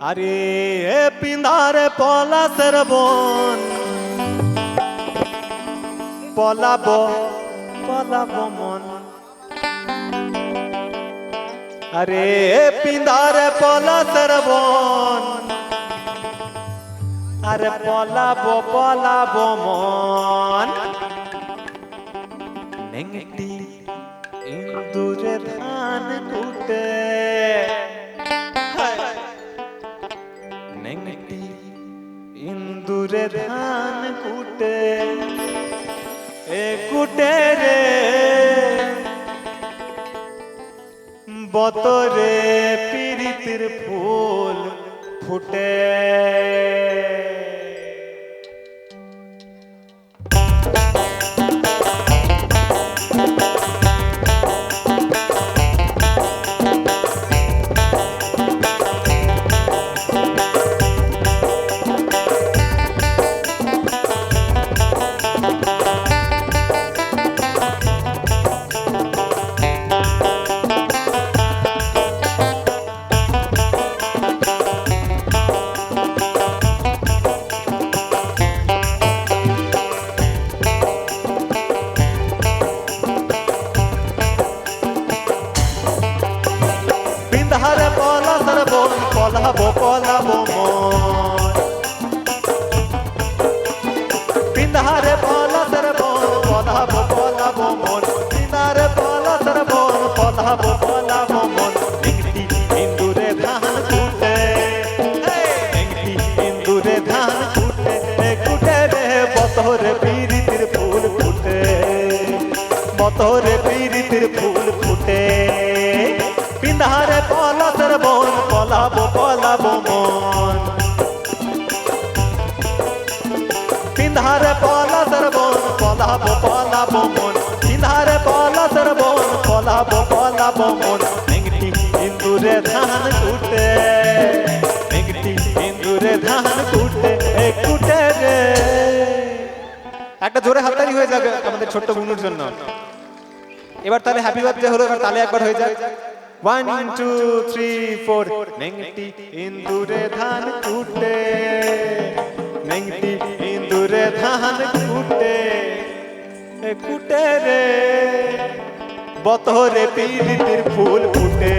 আরে এ পিন্ধারে পলাশের বন। পলাব পলাব মন। আরে এ পিন্ধারে পলাশের বন। আরে পলাব পলাব মন। বতরে পিরিতির ফুল ফুটে। বিন্ধারে পলা বন পলাবো পলাবো মন। পলাবো মন পিন্ধারে পলাশের বন, পলাবো পলাবো মন। নেংটি ইন্দুরে ধান কুটে, নেংটি ইন্দুরে ধান কুটে কুটে রে। একটা জোরে হাততালি হয়ে যাবে আমাদের ছোট্ট বুনুর জন্য। এবার তাহলে হ্যাপি বার্থডে হলো, এবার তালে একবার হয়ে যাক। ওয়ান টু থ্রি ফোর নেংটি ইন্দুরে ধান কুটে, নেংটি ইন্দুরে ধান কুটে। কুটে রে। বতরে পীড়িতির ফুল ফুটে।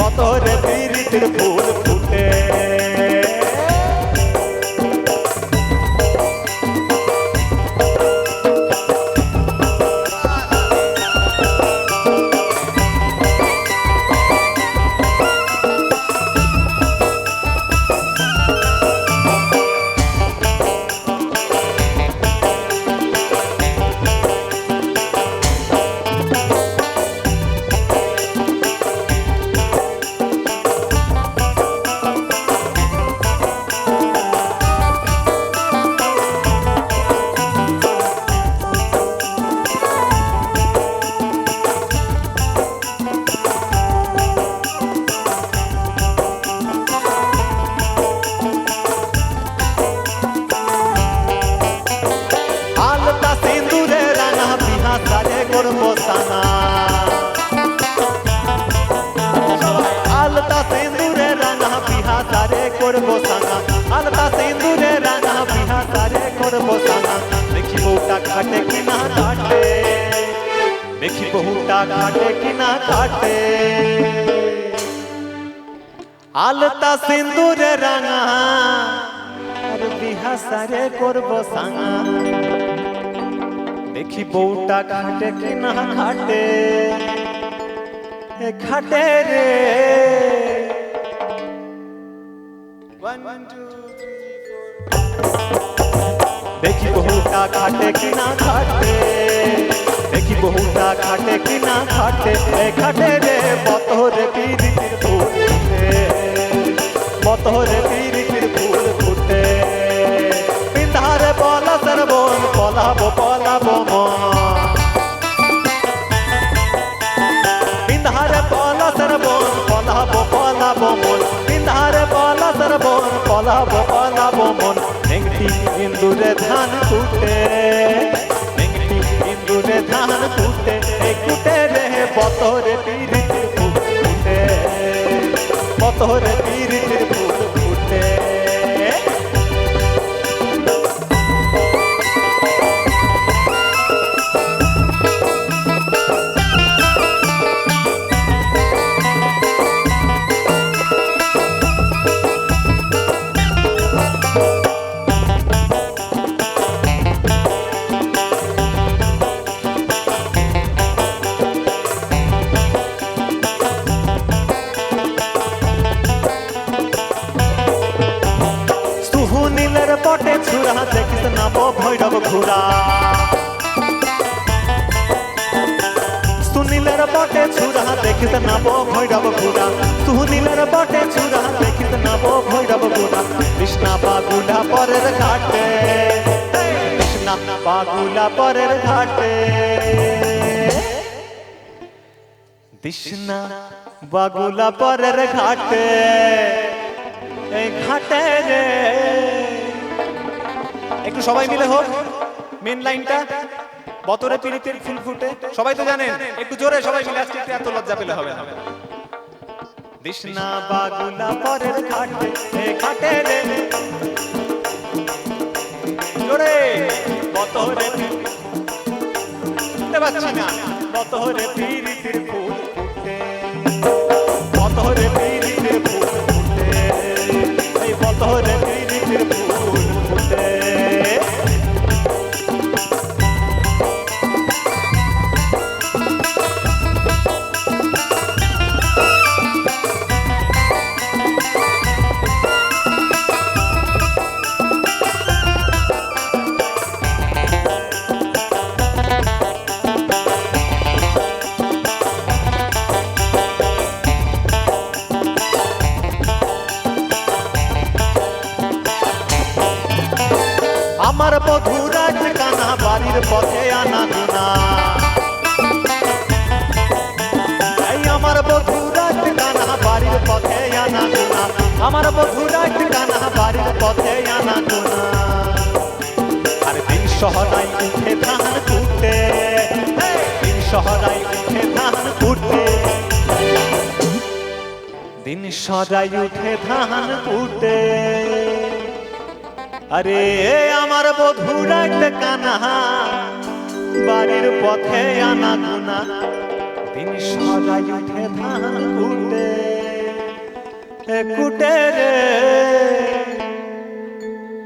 বতরে পীড়িতির ফুল ফুটে। বউটা খাটে কিনা কাটে দেখি বহুটা খাটে কিনা কাটে আলতা সিন্দুরে রাঙা আর বিহা সারে করব সাঙা দেখি বউটা খাটে কি না খাটে এ খাটে রে দেখি বহুটা খাটে কি না খাটে দেখি বহুটা খাটে কি না খাটে এ খাটে রে বতরে পিরিতির ফুল ফুটে বতরে পিরিতির ফুল ফুটে পিন্ধারে পলাশের বন পলাবো ইন্দুরে ধান কুটে নেংটি ইন্দুরে ধান কুটে এ কুটে রে পটে ছুরা দেখিস নাব ভৈরব ঘুরা সুনীলের পটে ছুরা দেখিস নাব ভৈরব ঘুরা কৃষ্ণা বাগুলা পরের ঘাটে। কৃষ্ণা বাগুলা পরের ঘাটে। কৃষ্ণা বাগুলা পরের ঘাটে। ঘাটে একটু সবাই মিলে হোক মেন লাইনটা বতরে পিড়িতের ফুল ফুটে। সবাই তো জানেন একটু জোরে সবাই মিলে আজকে এত লজ্জা পেলে হবে না। কৃষ্ণা বাগুলা পরের ঘাটে ঘাটে রে। জোরে। বতরে শুনতে পাচ্ছি না। বতরে পিড়িতের ফুল ফুটে। বতরে পিড়িতের ফুল আমার বধুরা ঠিকানা বাড়ির পথে আনা গুনা আমার বধুরা ঠিকানা বাড়ির পথে আনা গুনা আমার বধুরা ঠিকানা বাড়ির পথে আনা গুনা আর দিন শহরাই উঠে ধান কুটে। দিন শহরাই উঠে ধান কুটে। দিন সজাই উঠে ধান কুটে। আরে আমার বধুরা কানা। বাড়ির পথে আনা গুনা। দিন সজাই উঠে ধান কুটে কুটে রে।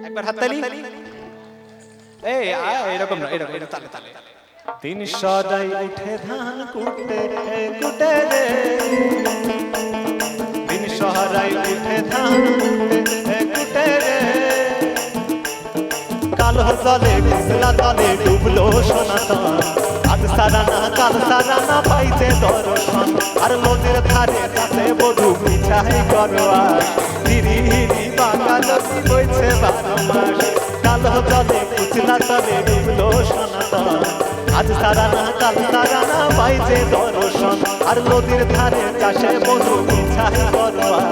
একবার হাততালি এই এরকম না এরকম এটা তালে তালে। দিন সজাই উঠে ধান কুটে কুটে রে। দিন সহরাই উঠে ধান কুটে কুটে রে। কালো জলে ঘুষলা তলে ডুবলো সনাতন। আজ সারানা কাল সারানা পাইছে দর্শন। আর নদীর ধারে কাছে বধু মিঠাই করোয়া। হিরি হিরি বাঙালি বইছে বারো মাস। কালো জলে তলে ডুবলো সনাতন। আজ সারানা কাল সারানা পাইছে দর্শন। আর নদীর ধারে কাছে বধু মিঠাই করোয়া।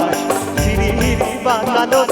হিরি বাঙালি বইছে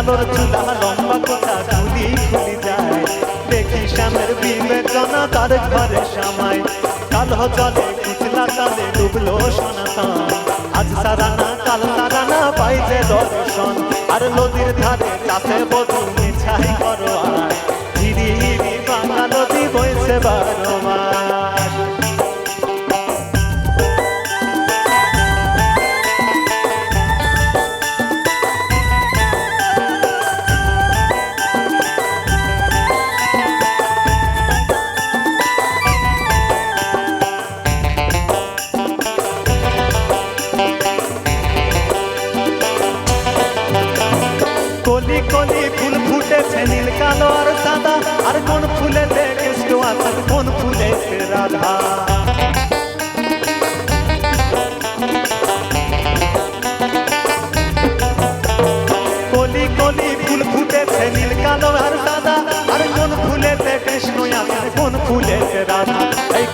চালুর চুলা লম্বা কোটা খুলি খুলি যায়। দেখি শ্যামের বিবেচনা তার ঘরে সামাই। কাল জলে কুচলা তালে ডুবলো সনাতন। আজ সারানা কাল সারানা পাইছে দর্শন। আর নদীর ধারে চাষে বধু মিছাই করো আর ধীরে ধীরে বাংলা নদী বইছে বারো মাস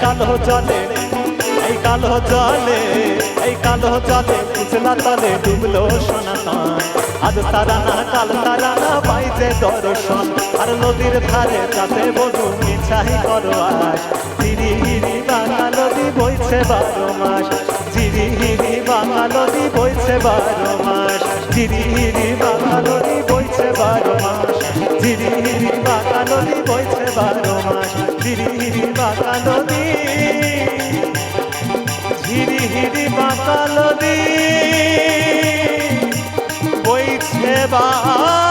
কালো জলে, এই কালো জলে, এই কালো জলে কুচলা তলে ডুবলো সনাতন। আজ তারা না কাল তারা না পাইছে দর্শন। আর নদীর ধারে যাতে বধু মিছাই করো আস হিরি হিরি বাংলা নদী বইছে বারো মাস। ঝিরি হিরি বাংলা নদী বইছে বারো মাস। ঝিরি হিরি বাংলা নদী বইছে বারো মাস। ঝিরি হিরি বাংলা নদী বইছে বারো মাস। ঝিরি হিরি বাংলা নদী। ঝিরি হিরি বাংলা নদী। বইছে বারো